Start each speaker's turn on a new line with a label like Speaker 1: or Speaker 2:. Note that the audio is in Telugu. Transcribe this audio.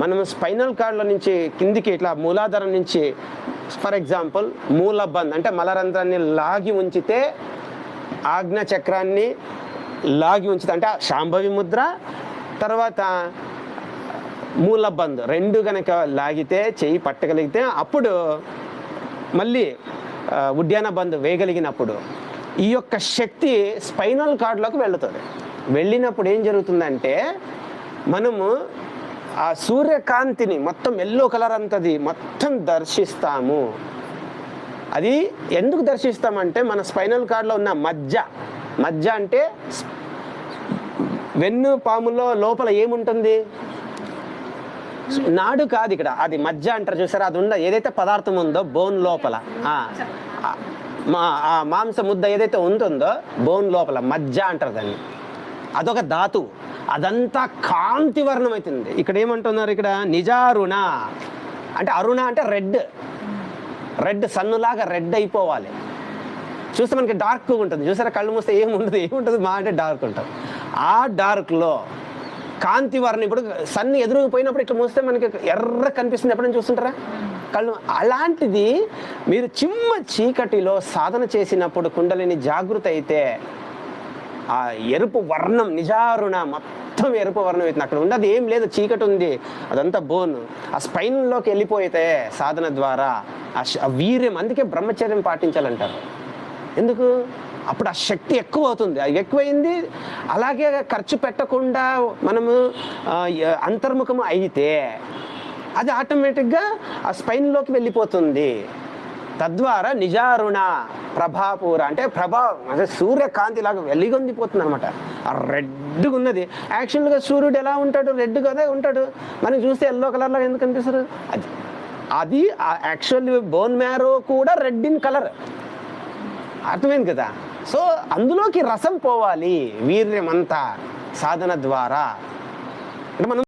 Speaker 1: మనం స్పైనల్ కార్డ్ల నుంచి కిందికి ఇట్లా మూలాధారం నుంచి ఫర్ ఎగ్జాంపుల్ మూలబంద్ అంటే మలరంధ్రాన్ని లాగి ఉంచితే ఆజ్ఞ చక్రాన్ని లాగి ఉంచితే అంటే శాంభవి ముద్ర తర్వాత మూలబంద్ రెండు కనుక లాగితే చేయి పట్టగలిగితే అప్పుడు మళ్ళీ ఉడ్యాన బంద్ వేయగలిగినప్పుడు ఈ యొక్క శక్తి స్పైనల్ కార్డ్లోకి వెళుతుంది. వెళ్ళినప్పుడు ఏం జరుగుతుందంటే మనము ఆ సూర్యకాంతిని మొత్తం ఎల్లో కలర్ అంతది మొత్తం దర్శిస్తాము. అది ఎందుకు దర్శిస్తామంటే మన స్పైనల్ కార్డ్లో ఉన్న మజ్జ. మజ్జ అంటే వెన్ను పాములో లోపల ఏముంటుంది? నాడు కాదు ఇక్కడ. అది మజ్జ అంటారు చూసారా? అది ఉండ ఏదైతే పదార్థం ఉందో బోన్ లోపల. మా మాంస ముద్ద ఏదైతే ఉంటుందో బోన్ లోపల. మజ్జ అంటారు దాన్ని. అదొక ధాతువు. అదంతా కాంతి వర్ణం అవుతుంది ఇక్కడ ఏమంటున్నారు ఇక్కడ? నిజారుణ. అంటే అరుణ అంటే రెడ్. రెడ్ సన్నులాగా రెడ్ అయిపోవాలి. చూస్తే మనకి డార్క్ ఉంటుంది. చూసారా కళ్ళు మూస్తే ఏముండదు ఏముంటుంది? మా అంటే డార్క్ ఉంటుంది. ఆ డార్క్లో కాంతి వర్ణం ఇప్పుడు సన్ ఎదురుగా పోయినప్పుడు ఇట్లా మూస్తే మనకి ఎర్ర కనిపిస్తుంది. ఎప్పుడైనా చూస్తుంటారా? కళ్ళు అలాంటిది మీరు చిమ్మ చీకటిలో సాధన చేసినప్పుడు కుండలిని జాగృత అయితే ఆ ఎరుపు వర్ణం నిజారుణ మొత్తం ఎరుపు వర్ణం అవుతుంది అక్కడ ఉండదు. ఏం లేదు చీకటి ఉంది. అదంతా బోన్. ఆ స్పైన్లోకి వెళ్ళిపోతే సాధన ద్వారా ఆ వీర్యం అందుకే బ్రహ్మచర్యం పాటించాలంటారు. ఎందుకు? అప్పుడు ఆ శక్తి ఎక్కువ అవుతుంది. అది ఎక్కువైంది. అలాగే ఖర్చు పెట్టకుండా మనము అంతర్ముఖం అంతర్ముఖము అయితే అది ఆటోమేటిక్గా ఆ స్పైన్లోకి వెళ్ళిపోతుంది. తద్వారా నిజారుణ ప్రభాపూర అంటే ప్రభా అంటే సూర్యకాంతి లాగా వెలిగొందిపోతుంది అనమాట ఆ రెడ్గా ఉన్నది యాక్చువల్గా సూర్యుడు ఎలా ఉంటాడు? రెడ్ కదా ఉంటాడు. మనం చూస్తే ఎల్లో కలర్లో ఎందుకు కనిపిస్తారు అది అది యాక్చువల్ బోన్ మ్యారో కూడా రెడ్ ఇన్ కలర్. అర్థమైంది కదా? సో అందులోకి రసం పోవాలి వీర్యమంతా సాధన ద్వారా. అంటే మనం